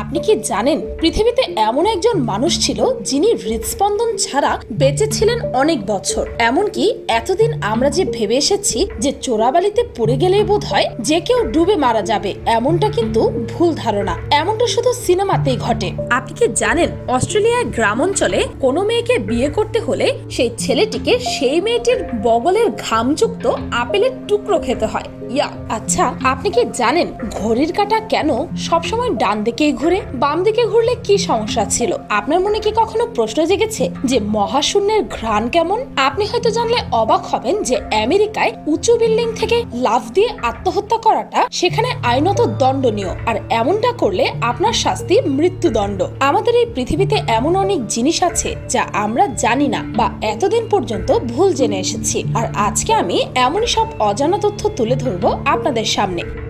আপনি কি জানেন পৃথিবীতে এমন একজন মানুষ ছিল যিনি হৃদস্পন্দন ছাড়া বেঁচে ছিলেন অনেক বছর? এমনকি এতদিন আমরা যে ভেবে এসেছি যে চোরাবালিতে পড়ে গেলেই বোধ হয় যে কেউ ডুবে মারা যাবে, এমনটা কিন্তু ভুল ধারণা। এমনটা শুধু সিনেমাতেই ঘটে। আপনি কি জানেন অস্ট্রেলিয়ার গ্রাম অঞ্চলে কোনো মেয়েকে বিয়ে করতে হলে সেই ছেলেটিকে সেই মেয়েটির বগলের ঘামযুক্ত আপেলের টুকরো খেতে হয়? ইয়া আচ্ছা আপনি কি জানেন ঘড়ির কাঁটা কেন সবসময় ডান দিকেই ঘুরে বাম দিকে ঘুরলে কি সমস্যা ছিল? আপনার মনে কি কখনো প্রশ্ন জেগেছে যে মহাশূন্যের ঘ্রাণ কেমন? আপনি হয়তো জানলে অবাক হবেন যে আমেরিকায় উঁচু বিল্ডিং থেকে লাফ দিয়ে আত্মহত্যা করাটা সেখানে আইনত দণ্ডনীয় আর এমনটা করলে আপনার শাস্তি মৃত্যুদণ্ড। আমাদের এই পৃথিবীতে এমন অনেক জিনিস আছে যা আমরা জানি না বা এতদিন পর্যন্ত ভুল জেনে এসেছি। আর আজকে আমি এমনই সব অজানা তথ্য তুলে ধরবো আপনাদের সামনে।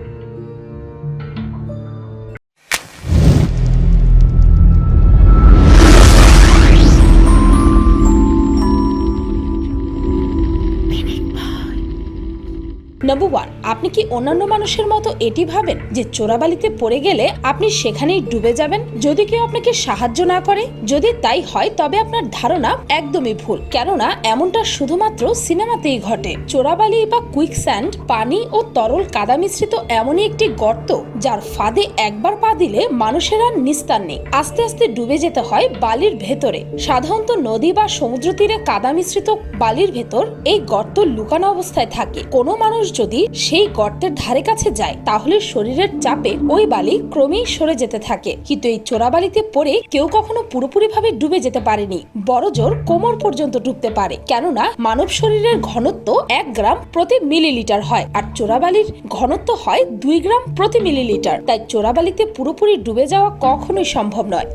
নাম্বার ওয়ান আপনি কি অন্যান্য মানুষের মতো এটি ভাবেন যে চোরাবালিতে পড়ে গেলে আপনি সেখানেই ডুবে যাবেন? যদি কেউ আপনাকে সাহায্য না করে, যদি তাই হয়, তবে আপনার ধারণা একদমই ভুল। কেননা, এমনটা শুধুমাত্র সিনেমাতেই ঘটে। চোরাবালি বা কুইক স্যান্ড পানি ও তরল কাদা মিশ্রিত এমনই একটি গর্ত, যার ফাঁদে একবার পা দিলে মানুষের আর নিস্তার নেই। আস্তে আস্তে ডুবে যেতে হয় বালির ভেতরে। সাধারণত নদী বা সমুদ্র তীরে কাদা মিশ্রিত বালির ভেতর এই গর্ত লুকানো অবস্থায় থাকে। কোনো মানুষ যদি সেই গর্তের ধারে কাছে যায়, তাহলে শরীরের চাপে ওই বালি ক্রমেই সরে যেতে থাকে। কিন্তু এই চোরাবালিতে পড়ে কেউ কখনো পুরোপুরিভাবে ডুবে যেতে পারেনি। বড় জোর কোমর পর্যন্ত ডুবতে পারে। কেননা মানব শরীরের ঘনত্ব এক গ্রাম প্রতি মিলিলিটার হয়, আর চোরাবালির ঘনত্ব হয় দুই গ্রাম প্রতি মিলিলিটার। তাই চোরাবালিতে পুরোপুরি ডুবে যাওয়া কখনোই সম্ভব নয়।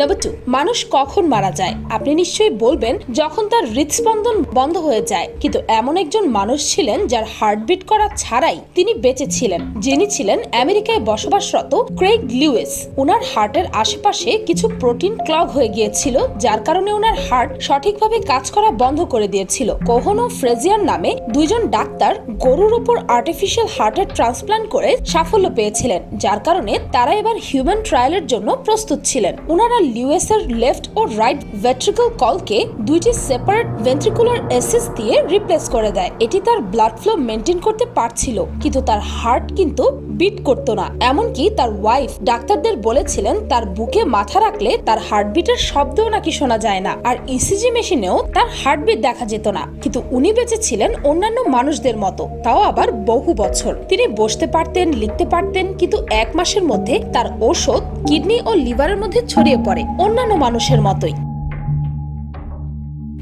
নাম্বার টু মানুষ কখন মারা যায়? আপনি নিশ্চয়ই বলবেন যখন তার হৃদস্পন্দন বন্ধ হয়ে যায়। কিন্তু এমন একজন মানুষ ছিলেন যার হার্টবিট করা ছাড়াই তিনি বেঁচে ছিলেন। যিনি ছিলেন আমেরিকায় বসবাসরত ক্রেগ লিউইস। ওনার হার্টের আশেপাশে কিছু প্রোটিন ক্লগ হয়ে গিয়েছিল, যার কারণে ওনার হার্ট সঠিকভাবে কাজ করা বন্ধ করে দিয়েছিল। কোহন ও ফ্রেজিয়ার নামে দুইজন ডাক্তার গরুর উপর আর্টিফিশিয়াল হার্টের ট্রান্সপ্লান্ট করে সাফল্য পেয়েছিলেন, যার কারণে তারা এবার হিউম্যান ট্রায়ালের জন্য প্রস্তুত ছিলেন। ওনারা লিউএস এর লেফট ও রাইট ভেট্রিকল কলকে দুইটি সেপারেট ভেন্ট্রিকুলার এসিস দিয়ে রিপ্লেস করে দেয়। এটি তার ব্লাড ফ্লো মেনটেন করতে পারছিল, কিন্তু তার হার্ট কিন্তু বিট করতো না। এমনকি তার ওয়াইফ ডাক্তারদের বলেছিলেন, তার বুকে মাথা রাখলে তার হার্টবিটের শব্দও নাকি শোনা যায় না। আর ইসিজি মেশিনেও তার হার্টবিট দেখা যেত না। কিন্তু উনি বেঁচে ছিলেন অন্যান্য মানুষদের মতো। তাও আবার বহু বছর। তিনি বসতে পারতেন, লিখতে পারতেন, কিন্তু এক মাসের মধ্যে তার ঔষধ, কিডনি ও লিভারের মধ্যে ছড়িয়ে পড়ে অন্যান্য মানুষের মতোই।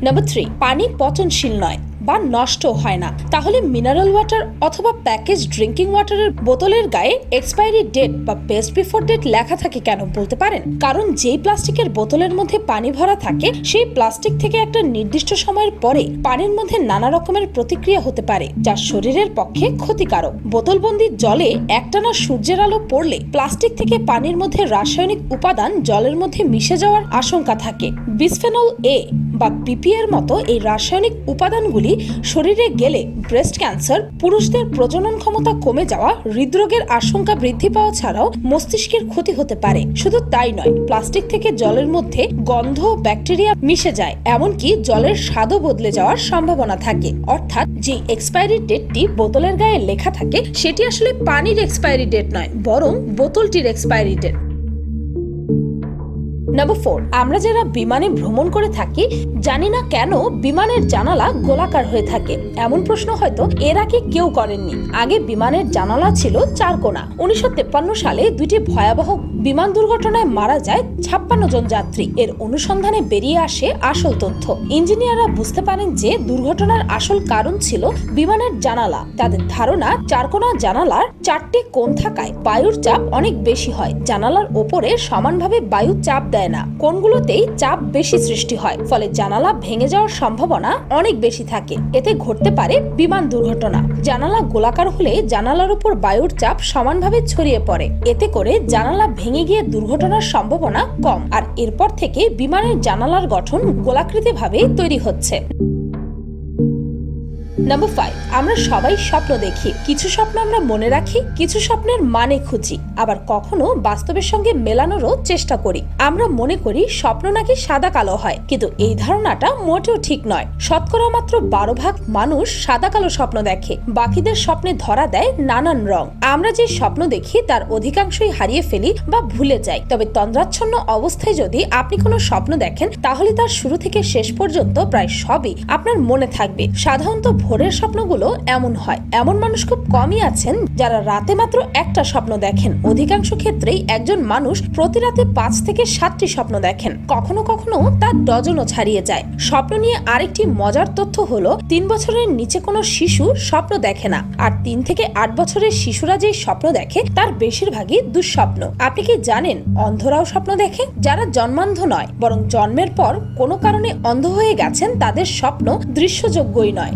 নাম্বার থ্রি পানি পচনশীল নয়। বা নষ্ট হয় না। তাহলে মিনারেল ওয়াটার অথবা প্যাকেজ ড্রিঙ্কিং ওয়াটারের বোতলের গায়ে এক্সপায়ারি ডেট বা বেস্ট বিফোর ডেট লেখা থাকে কেন বলতে পারেন? কারণ যেই প্লাস্টিকের বোতলের মধ্যে পানি ভরা থাকে, সেই প্লাস্টিক থেকে একটা নির্দিষ্ট সময়ের পরে পানির মধ্যে নানা রকমের প্রতিক্রিয়া হতে পারে, যা শরীরের পক্ষে ক্ষতিকারক। বোতলবন্দি জলে একটানা সূর্যের আলো পড়লে প্লাস্টিক থেকে পানির মধ্যে রাসায়নিক উপাদান জলের মধ্যে মিশে যাওয়ার আশঙ্কা থাকে। বিসফেনল এ বা পিপি এর মতো এই রাসায়নিক উপাদানগুলি শরীরে গেলে ব্রেস্ট ক্যান্সার পুরুষদের প্রজনন ক্ষমতা কমে যাওয়া, হৃদরোগের আশঙ্কা বৃদ্ধি পাওয়া ছাড়াও মস্তিষ্কের ক্ষতি হতে পারে। শুধু তাই নয় প্লাস্টিক থেকে জলের মধ্যে গন্ধ ব্যাকটেরিয়া মিশে যায়, এমনকি জলের স্বাদও বদলে যাওয়ার সম্ভাবনা থাকে। অর্থাৎ যে এক্সপায়ারি ডেটটি বোতলের গায়ে লেখা থাকে, সেটি আসলে পানির এক্সপায়ারি ডেট নয়, বরং বোতলটির এক্সপায়ারি ডেট নাম্বার ফোর আমরা যারা বিমানে ভ্রমণ করে থাকি, জানি না কেন বিমানের জানালা গোলাকার হয়ে থাকে। এমন প্রশ্ন হয়তো এর আগে কেউ করেননি। আগে বিমানের জানালা ছিল চার কোণা। উনিশশো সালে দুইটি ভয়াবহ বিমান দুর্ঘটনায় মারা যায় ছাপ্পান্ন জন যাত্রী। এর অনুসন্ধানে বেরিয়ে আসে আসল তথ্য। ইঞ্জিনিয়াররা বুঝতে পারেন যে দুর্ঘটনার আসল কারণ ছিল বিমানের জানালা। তাদের ধারণা চারকোনা জানালার চারটি কোণ থাকায় বায়ুর চাপ অনেক বেশি হয়। জানালার ওপরে সমানভাবে বায়ু চাপ দেয়। না। কোনগুলোতেই চাপ বেশি সৃষ্টি হয়, ফলে জানালা ভেঙে যাওয়ার সম্ভাবনা অনেক বেশি থাকে। এতে ঘটতে পারে বিমান দুর্ঘটনা। জানালা গোলাকার হলে জানালার উপর বায়ুর চাপ সমানভাবে ছড়িয়ে পড়ে। এতে করে জানালা ভেঙে গিয়ে দুর্ঘটনার সম্ভাবনা কম। আর এরপর থেকে বিমানের জানালার গঠন গোলাকৃতি ভাবে তৈরি হচ্ছে। নাম্বার ফাইভ আমরা সবাই স্বপ্ন দেখি। কিছু স্বপ্ন আমরা মনে রাখি, কিছু স্বপ্নের মানে খুঁজি। আবার কখনো বাস্তবের সঙ্গে মেলানোরও চেষ্টা করি। আমরা মনে করি স্বপ্ন নাকি সাদা কালো হয়, কিন্তু এই ধারণাটা মোটেও ঠিক নয়। শতকরা মাত্র বারো ভাগ মানুষ সাদা কালো স্বপ্ন দেখে, বাকিদের স্বপ্নে ধরা দেয় নানান রং। আমরা যে স্বপ্ন দেখি, তার অধিকাংশই হারিয়ে ফেলি বা ভুলে যাই। তবে তন্দ্রাচ্ছন্ন অবস্থায় যদি আপনি কোনো স্বপ্ন দেখেন, তাহলে তার শুরু থেকে শেষ পর্যন্ত প্রায় সবই আপনার মনে থাকবে। সাধারণত ভোরের স্বপ্নগুলো এমন হয়। এমন মানুষ খুব কমই আছেন যারা রাতে মাত্র একটা স্বপ্ন দেখেন। অধিকাংশ ক্ষেত্রেই একজন মানুষ প্রতি রাতে পাঁচ থেকে সাতটি স্বপ্ন দেখেন। কখনো কখনো তার ডজনও ছাড়িয়ে যায়। স্বপ্ন নিয়ে আরেকটি মজার তথ্য হলো, তিন বছরের নিচে কোনো শিশু স্বপ্ন দেখে না। আর তিন থেকে আট বছরের শিশুরা যে স্বপ্ন দেখে, তার বেশিরভাগই দুঃস্বপ্ন। আপনি কি জানেন অন্ধরাও স্বপ্ন দেখে? যারা জন্মান্ধ নয়, বরং জন্মের পর কোনো কারণে অন্ধ হয়ে গেছেন, তাদের স্বপ্ন দৃশ্যযোগ্যই নয়।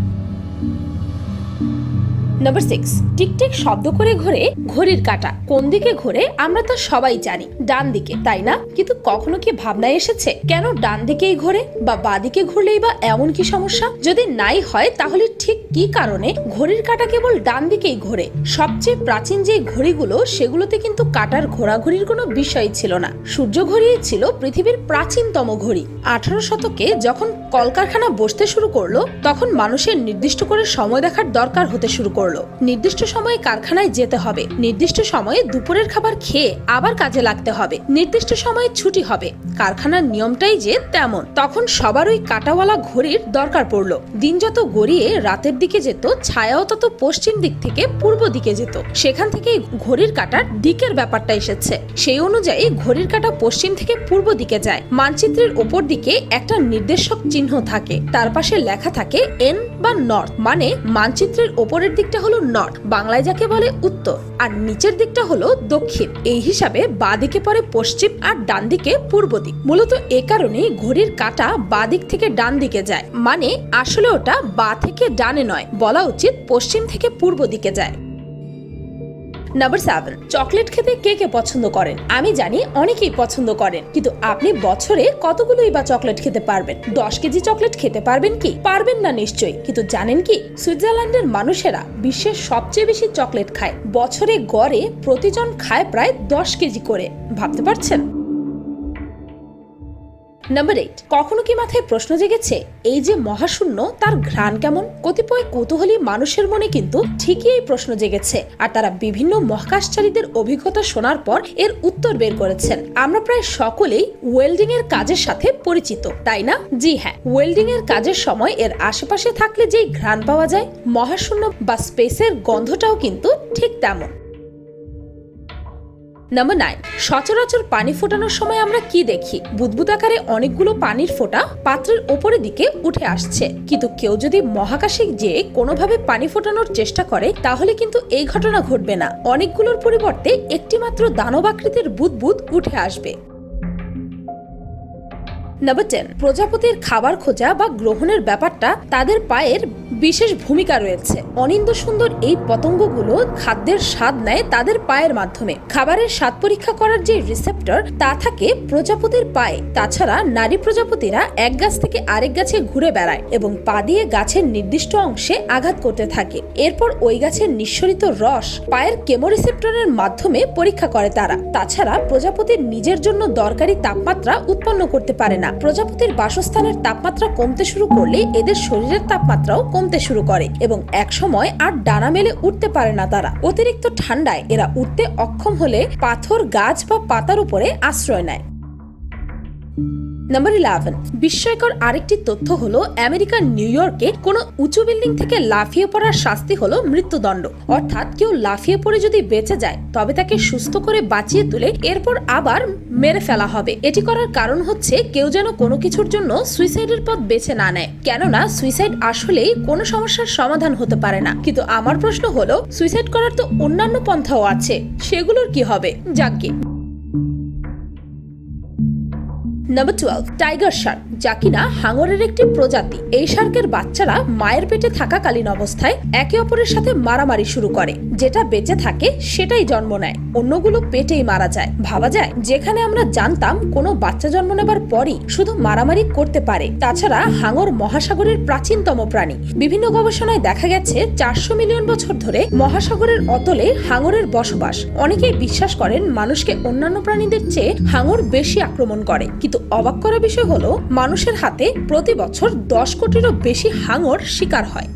নাম্বার সিক্স টিকটিক শব্দ করে ঘুরে ঘড়ির কাটা। কোন দিকে ঘুরে আমরা তো সবাই জানি, ডান দিকে, তাই না? কিন্তু কখনো কি ভাবনা এসেছে? কেন ডান দিকেই ঘোরে বা বাদিকে ঘুরলেই বা এমন কি সমস্যা? যদি নাই হয়, তাহলে ঠিক কি কারণে ঘড়ির কাটা কেবল ডান দিকেই ঘোরে? সবচেয়ে প্রাচীন যে ঘড়িগুলো, সেগুলোতে কিন্তু কাটার ঘোরাঘুরির কোনো বিষয় ছিল না। সূর্য ঘড়িই ছিল পৃথিবীর প্রাচীনতম ঘড়ি। আঠারো শতকে যখন কলকারখানা বসতে শুরু করল, তখন মানুষের নির্দিষ্ট করে সময় দেখার দরকার হতে শুরু করল। নির্দিষ্ট সময়ে কারখানায় যেতে হবে। নির্দিষ্ট সময়ে দুপুরের খাবার খেয়ে আবার কাজে লাগতে হবে। নির্দিষ্ট সময়ে ছুটি হবে। কারখানার নিয়মটাই যে তেমন। তখন সবার ওই কাটাওয়ালা ঘড়ির দরকার পড়ল। দিন যত গড়িয়ে রাতের দিকে যেত, ছায়াও তত পশ্চিম দিক থেকে পূর্ব দিকে যেত। সেখান থেকে ঘড়ির কাটার দিকের ব্যাপারটা এসেছে। সেই অনুযায়ী ঘড়ির কাটা পশ্চিম থেকে পূর্ব দিকে যায়। মানচিত্রের ওপর দিকে একটা নির্দেশক চিহ্ন থাকে। তার পাশে লেখা থাকে এন বা নর্থ মানে মানচিত্রের ওপরের দিকটা হলো নর্থ, বাংলায় যাকে বলে উত্তর। আর নিচের দিকটা হলো দক্ষিণ, এই হিসাবে বাঁ দিকে পড়ে পশ্চিম আর ডান দিকে পূর্ব দিক। মূলত এ কারণে ঘড়ির কাটা বাঁ দিক থেকে ডান দিকে যায়। মানে আসলে ওটা বা থেকে ডানে নয়, বলা উচিত পশ্চিম থেকে পূর্ব দিকে যায়। নাম্বার সেভেন চকলেট খেতে কে কে পছন্দ করেন? আমি জানি অনেকেই পছন্দ করেন, কিন্তু আপনি বছরে কতগুলোই বা চকলেট খেতে পারবেন? দশ কেজি চকলেট খেতে পারবেন কি? পারবেন না নিশ্চয়ই, কিন্তু জানেন কি? সুইজারল্যান্ডের মানুষেরা বিশ্বের সবচেয়ে বেশি চকলেট খায়। বছরে গড়ে প্রতিজন খায় প্রায় দশ কেজি করে। ভাবতে পারছেন? নাম্বার এইট কখনো কি মাথায় প্রশ্ন জেগেছে, এই যে মহাশূন্য, তার ঘ্রাণ কেমন? কতিপয় কৌতূহলী মানুষের মনে কিন্তু ঠিকই এই প্রশ্ন জেগেছে, আর তারা বিভিন্ন মহাকাশচারীদের অভিজ্ঞতা শোনার পর এর উত্তর বের করেছেন। আমরা প্রায় সকলেই ওয়েল্ডিং এর কাজের সাথে পরিচিত, তাই না? জি হ্যাঁ ওয়েল্ডিং এর কাজের সময় এর আশেপাশে থাকলে যেই ঘ্রাণ পাওয়া যায়, মহাশূন্য বা স্পেসের গন্ধটাও কিন্তু ঠিক তেমন। নাম্বার নাইন সচরাচর পানি ফোটানোর সময় আমরা কি দেখি? বুদবুদ আকারে অনেকগুলো পানির ফোঁটা পাত্রের ওপরের দিকে উঠে আসছে। কিন্তু কেউ যদি মহাকাশে যেয়ে কোনোভাবে পানি ফোটানোর চেষ্টা করে, তাহলে কিন্তু এই ঘটনা ঘটবে না। অনেকগুলোর পরিবর্তে একটি মাত্র দানবাকৃতির বুদবুদ উঠে আসবে। নাম্বার টেন প্রজাপতির খাবার খোঁজা বা গ্রহণের ব্যাপারটা তাদের পায়ের বিশেষ ভূমিকা রয়েছে। অনিন্দ সুন্দর এই পতঙ্গগুলো খাদ্যের স্বাদ নেয় তাদের পায়ের মাধ্যমে। খাবারের স্বাদ পরীক্ষা করার যে রিসেপ্টর তা থাকে প্রজাপতির পায়ে। তাছাড়া নারী প্রজাপতিরা এক গাছ থেকে আরেক গাছে ঘুরে বেড়ায় এবং পা দিয়ে গাছের নির্দিষ্ট অংশে আঘাত করতে থাকে। এরপর ওই গাছের নিঃসরিত রস পায়ের কেমোরিসেপ্টরের মাধ্যমে পরীক্ষা করে তারা। তাছাড়া প্রজাপতির নিজের জন্য দরকারি তাপমাত্রা উৎপন্ন করতে পারে না। প্রজাপতির বাসস্থানের তাপমাত্রা কমতে শুরু করলে এদের শরীরের তাপমাত্রাও কমতে শুরু করে এবং এক সময় আর ডানা মেলে উঠতে পারে না তারা। অতিরিক্ত ঠান্ডায় এরা উঠতে অক্ষম হলে পাথর, গাছ বা পাতার উপরে আশ্রয় নেয়। নাম্বার ইলেভেন বিস্ময়কর আরেকটি তথ্য হলো, আমেরিকার নিউ ইয়র্কে কোনো উঁচু বিল্ডিং থেকে লাফিয়ে পড়ার শাস্তি হলো মৃত্যুদণ্ড। অর্থাৎ কেউ লাফিয়ে পড়ে যদি বেঁচে যায়, তবে তাকে সুস্থ করে বাঁচিয়ে তুলে এরপর আবার মেরে ফেলা হবে। এটি করার কারণ হচ্ছে, কেউ যেন কোনো কিছুর জন্য সুইসাইডের পথ বেছে না নেয়। কেননা, সুইসাইড আসলেই কোনো সমস্যার সমাধান হতে পারে না। কিন্তু আমার প্রশ্ন হলো, সুইসাইড করার তো অন্যান্য পন্থাও আছে। সেগুলোর কি হবে? যাকে নাম্বার টুয়েলভ টাইগার শার্ক যা কিনা হাঙরের একটি প্রজাতি। এই শার্কের বাচ্চারা মায়ের পেটে থাকাকালীন অবস্থায় একে অপরের সাথে মারামারি শুরু করে। যেটা বেঁচে থাকে, সেটাই জন্ম নেয়। অন্যগুলো পেটেই মারা যায়। ভাবা যায়, যেখানে আমরা জানতাম কোনো বাচ্চা জন্ম নেবার পরই শুধু মারামারি করতে পারে। তাছাড়া হাঙর মহাসাগরের প্রাচীনতম প্রাণী। বিভিন্ন গবেষণায় দেখা গেছে, চারশো মিলিয়ন বছর ধরে মহাসাগরের অতলে হাঙরের বসবাস। অনেকেই বিশ্বাস করেন, মানুষকে অন্যান্য প্রাণীদের চেয়ে হাঙর বেশি আক্রমণ করে। কিন্তু অবাক করা বিষয় হলো মানুষের হাতে প্রতি বছর দশ কোটিরও বেশি হাঙর শিকার হয়।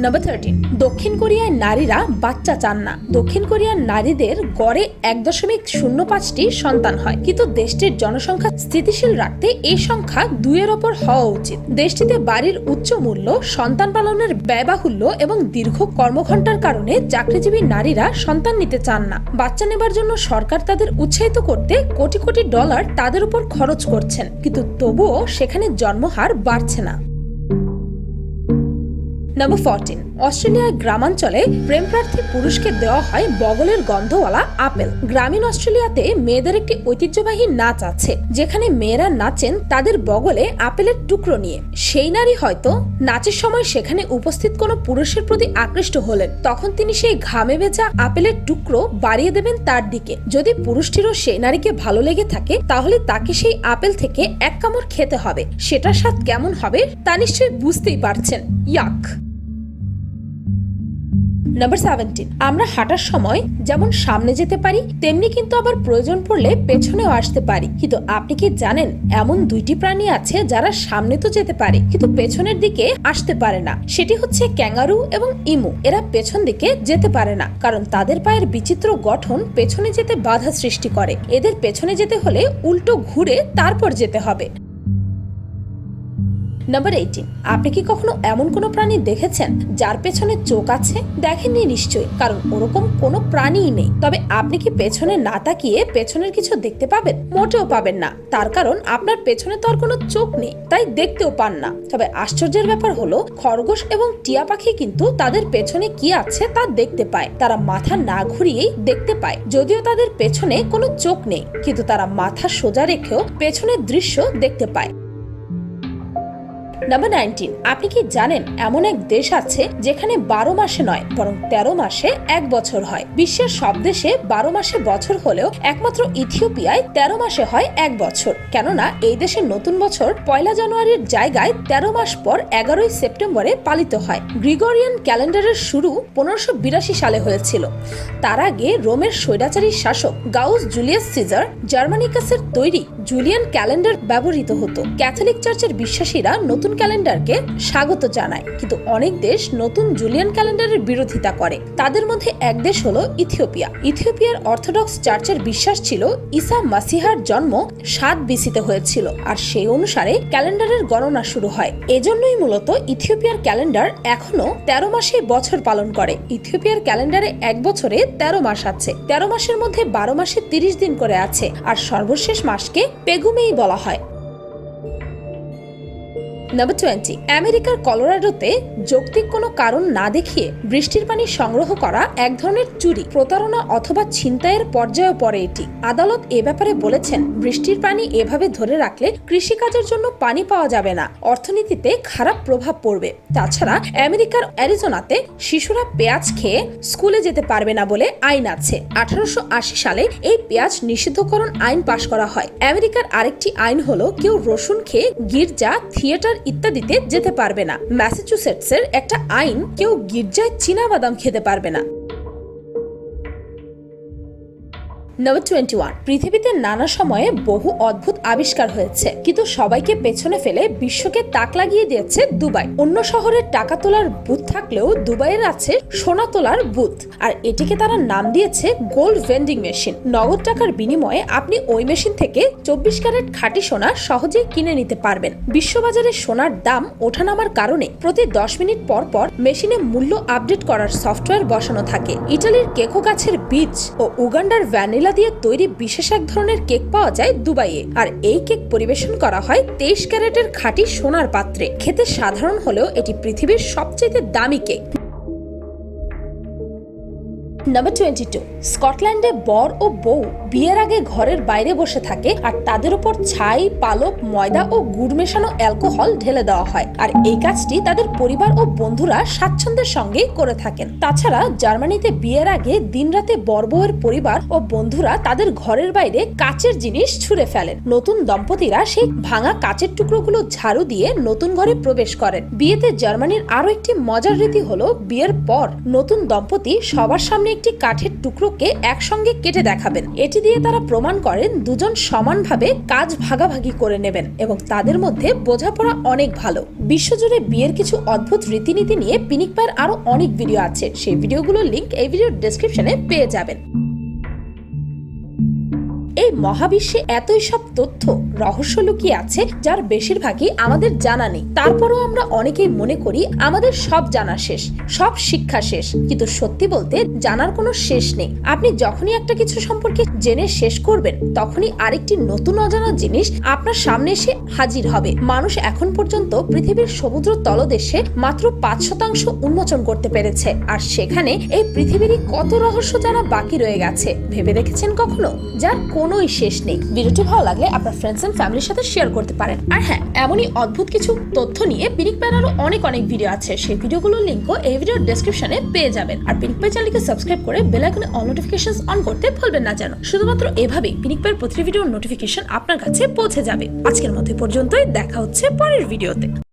নাম্বার থার্টিন দক্ষিণ কোরিয়ায় নারীরা বাচ্চা চান না। দক্ষিণ কোরিয়ার নারীদের গড়ে এক দশমিক শূন্য পাঁচটি সন্তান হয়। কিন্তু দেশটির জনসংখ্যা স্থিতিশীল রাখতে এই সংখ্যা দুইয়ের ওপর হওয়া উচিত। দেশটিতে বাড়ির উচ্চ মূল্য, সন্তান পালনের ব্যয়বাহুল্য এবং দীর্ঘ কর্মঘণ্টার কারণে চাকরিজীবী নারীরা সন্তান নিতে চান না। বাচ্চা নেবার জন্য সরকার তাদের উৎসাহিত করতে কোটি কোটি ডলার তাদের উপর খরচ করছেন। কিন্তু তবুও সেখানে জন্মহার বাড়ছে না। নাম্বার ফোরটিন অস্ট্রেলিয়ার গ্রামাঞ্চলে প্রেম প্রার্থী পুরুষকে দেওয়া হয় বগলের গন্ধওয়ালা আপেল। গ্রামীণ অস্ট্রেলিয়াতে মেয়েদের একটি ঐতিহ্যবাহী নাচ আছে, যেখানে মেয়েরা নাচেন তাদের বগলে আপেলের টুকরো নিয়ে। সেই নারী হয়তো নাচের সময় সেখানে উপস্থিত কোনো পুরুষের প্রতি আকৃষ্ট হলেন। তখন তিনি সেই ঘামে ভেজা আপেলের টুকরো বাড়িয়ে দেবেন তার দিকে। যদি পুরুষটিরও সেই নারীকে ভালো লেগে থাকে, তাহলে তাকে সেই আপেল থেকে এক কামড় খেতে হবে। সেটার স্বাদ কেমন হবে, তা নিশ্চয়ই বুঝতেই পারছেন। ইয়াক। নাম্বার সেভেন্টিন আমরা হাঁটার সময় যেমন সামনে যেতে পারি, তেমনি কিন্তু আবার প্রয়োজন পড়লে পেছনেও আসতে পারি। কিন্তু আপনি কি জানেন, এমন দুইটি প্রাণী আছে যারা সামনে তো যেতে পারে, কিন্তু পেছনের দিকে আসতে পারে না। সেটি হচ্ছে ক্যাঙ্গারু এবং ইমু। এরা পেছন দিকে যেতে পারে না, কারণ তাদের পায়ের বিচিত্র গঠন পেছনে যেতে বাধা সৃষ্টি করে। এদের পেছনে যেতে হলে উল্টো ঘুরে তারপর যেতে হবে। নাম্বার এইটিন আপনি কি কখনো এমন কোনো প্রাণী দেখেছেন যার পেছনে চোখ আছে? দেখেননি নিশ্চয়ই, কারণ ওরকম কোনো প্রাণীই নেই। তবে আপনি কি পেছনে না তাকিয়ে পেছনের কিছু দেখতে পাবেন? মোটেও পাবেন না। তার কারণ আপনার পেছনে তো আর কোনো চোখ নেই, তাই দেখতেও পান না। তবে আশ্চর্যের ব্যাপার হলো, খরগোশ এবং টিয়া পাখি কিন্তু তাদের পেছনে কি আছে তা দেখতে পায়। তারা মাথা না ঘুরিয়েই দেখতে পায়, যদিও তাদের পেছনে কোনো চোখ নেই। কিন্তু তারা মাথা সোজা রেখেও পেছনের দৃশ্য দেখতে পায়। নাম্বার নাইনটিন আপনি কি জানেন এমন এক দেশ আছে যেখানে বারো মাসে নয়, বরং তেরো মাসে এক বছর হয়? বিশ্বের সব দেশে বারো মাসে বছর হলেও একমাত্র ইথিওপিয়ায় তেরো মাসে হয় এক বছর। কেননা এই দেশের নতুন বছর পয়লা জানুয়ারির জায়গায় তেরো মাস পর এগারোই সেপ্টেম্বরে পালিত হয়। গ্রিগোরিয়ান ক্যালেন্ডারের শুরু পনেরোশো বিরাশি সালে হয়েছিল। তার আগে রোমের স্বৈরাচারী শাসক গাউস জুলিয়াস সিজার জার্মানিকাসের তৈরি জুলিয়ান ক্যালেন্ডার ব্যবহৃত হতো। ক্যাথলিক চার্চের বিশ্বাসীরা নতুন ক্যালেন্ডারকে স্বাগত জানায়। কিন্তু অনেক দেশ নতুন জুলিয়ান ক্যালেন্ডারের বিরোধিতা করে। তাদের মধ্যে এক দেশ হলো ইথিওপিয়া। ইথিওপিয়ার অর্থোডক্স চার্চের বিশ্বাস ছিল ইসা মাসিহার জন্ম সাত বিসিতে হয়েছিল, আর সেই অনুসারে ক্যালেন্ডারের গণনা শুরু হয়। এজন্যই মূলত ইথিওপিয়ার ক্যালেন্ডার এখনও তেরো মাসে বছর পালন করে। ইথিওপিয়ার ক্যালেন্ডারে এক বছরে তেরো মাস আছে। তেরো মাসের মধ্যে বারো মাসে তিরিশ দিন করে আছে, আর সর্বশেষ মাসকে পেগুমেই বলা হয়। নাম্বার টোয়েন্টি আমেরিকার কলোরাডোতে যৌক্তিক কোনো কারণ না দেখিয়ে বৃষ্টির পানি সংগ্রহ করা এক ধরনের চুরি, প্রতারণা অথবা ছিনতাইয়ের পর্যায়ে পড়ে এটি। আদালত এ ব্যাপারে বলেছেন, বৃষ্টির পানি এভাবে ধরে রাখলে কৃষিকাজের জন্য পানি পাওয়া যাবে না, অর্থনীতিতে খারাপ প্রভাব পড়বে। তাছাড়া আমেরিকার অ্যারিজোনাতে শিশুরা পেঁয়াজ খেয়ে স্কুলে যেতে পারবে না বলে আইন আছে। আঠারোশো আশি সালে এই পেঁয়াজ নিষিদ্ধকরণ আইন পাশ করা হয়। আমেরিকার আরেকটি আইন হলো, কেউ রসুন খেয়ে গির্জা, থিয়েটার ইত্যাদিতে যেতে পারবে না। ম্যাসাচুসেটসের একটা আইন কেউ গির্জায় চীনা বাদাম খেতে পারবে না। নাম্বার টোয়েন্টি ওয়ান পৃথিবীতে নানা সময়ে বহু অদ্ভুত আবিষ্কার হয়েছে, কিন্তু সবাইকে পেছনে ফেলে বিশ্বকে তাক লাগিয়ে দিয়েছে দুবাই। অন্য শহরের টাকা তোলার বুথ থাকলেও দুবাইয়ের আছে সোনা তোলার বুথ, আর এটিকে তারা নাম দিয়েছে গোল্ড ভেন্ডিং মেশিন। নগদ টাকার বিনিময়ে আপনি ওই মেশিন থেকে চব্বিশ ক্যারেট খাঁটি সোনা সহজেই কিনে নিতে পারবেন। বিশ্ববাজারে সোনার দাম ওঠানামার কারণে প্রতি দশ মিনিট পর পর মেশিনে মূল্য আপডেট করার সফটওয়্যার বসানো থাকে। ইটালির কেকো গাছের বীজ ও উগান্ডার ভ্যানিলা দিয়ে তৈরি বিশেষ এক ধরনের কেক পাওয়া যায় দুবাইয়ে। আর এই কেক পরিবেশন করা হয় তেইশ ক্যারেটের খাঁটি সোনার পাত্রে। খেতে সাধারণ হলেও এটি পৃথিবীর সবচেয়ে দামি কেক। নাম্বার টোয়েন্টি টু স্কটল্যান্ডে বর ও বউ বিয়ের আগে ঘরের বাইরে বসে থাকে আর তাদের উপর ছাই, পালক, ময়দা ও গুড় মেশানো অ্যালকোহল ঢেলে দেওয়া হয়। আর এই কাজটি তাদের পরিবার ও বন্ধুরা স্বাচ্ছন্দ্যের সঙ্গেই করে থাকেন। তাছাড়া জার্মানিতে বিয়ের আগে দিনরাতে বর বউয়ের পরিবার ও বন্ধুরা তাদের ঘরের বাইরে কাচের জিনিস ছুঁড়ে ফেলেন। নতুন দম্পতিরা সেই ভাঙা কাচের টুকরোগুলো ঝাড়ু দিয়ে নতুন ঘরে প্রবেশ করেন। বিয়েতে জার্মানির আরও একটি মজার রীতি হলো বিয়ের পর নতুন দম্পতি সবার সামনে একটি কাঠের টুকরোকে একসঙ্গে কেটে দেখাবেন। এটি দিয়ে তারা প্রমাণ করেন দুজন সমানভাবে কাজ ভাগাভাগি করে নেবেন এবং তাদের মধ্যে বোঝাপড়া অনেক ভালো। বিশ্বজুড়ে বিয়ের কিছু অদ্ভুত রীতিনীতি নিয়ে পিনিক পায়ের আরও অনেক ভিডিও আছে। সেই ভিডিওগুলোর লিঙ্ক এই ভিডিওর ডেসক্রিপশনে পেয়ে যাবেন। এই মহাবিশ্বে এতই সব তথ্য, রহস্য লুকিয়ে আছে, যার বেশিরভাগই আমাদের জানা নেই। তারপরও আমরা অনেকেই মনে করি আমাদের সব জানা শেষ, সব শিক্ষা শেষ। কিন্তু সত্যি বলতে জানার কোনো শেষ নেই। আপনি যখনই একটা কিছু সম্পর্কে জেনে শেষ করবেন, তখনই আরেকটি নতুন অজানা জিনিস আপনার সামনে এসে হাজির হবে। মানুষ এখন পর্যন্ত পৃথিবীর সমুদ্র তলদেশে মাত্র পাঁচ শতাংশ উন্মোচন করতে পেরেছে। আর সেখানে এই পৃথিবীরই কত রহস্য জানা বাকি রয়ে গেছে, ভেবে দেখেছেন কখনো? যার কোনোই শেষ নেই। ভিডিওটি ভালো লাগলে আপনার ফ্রেন্ডস এন্ড ফ্যামিলির সাথে শেয়ার করতে পারেন। আর হ্যাঁ এমনই অদ্ভুত কিছু তথ্য নিয়ে পিনিক আরও অনেক অনেক ভিডিও আছে। সেই ভিডিওগুলোর লিঙ্কও এই ভিডিওর ডেসক্রিপশনে পেয়ে যাবেন। আর পিনিক পাই চ্যানেলকে সাবস্ক্রাইব করে বেল আইকনে অল নোটিফিকেশন অন করতে ভুলবেন না যেন। শুধুমাত্র এভাবেই পিনিক পায়ের প্রতিটি ভিডিওর নোটিফিকেশন আপনার কাছে পৌঁছে যাবে। আজকের এই পর্যন্তই। দেখা হচ্ছে পরের ভিডিওতে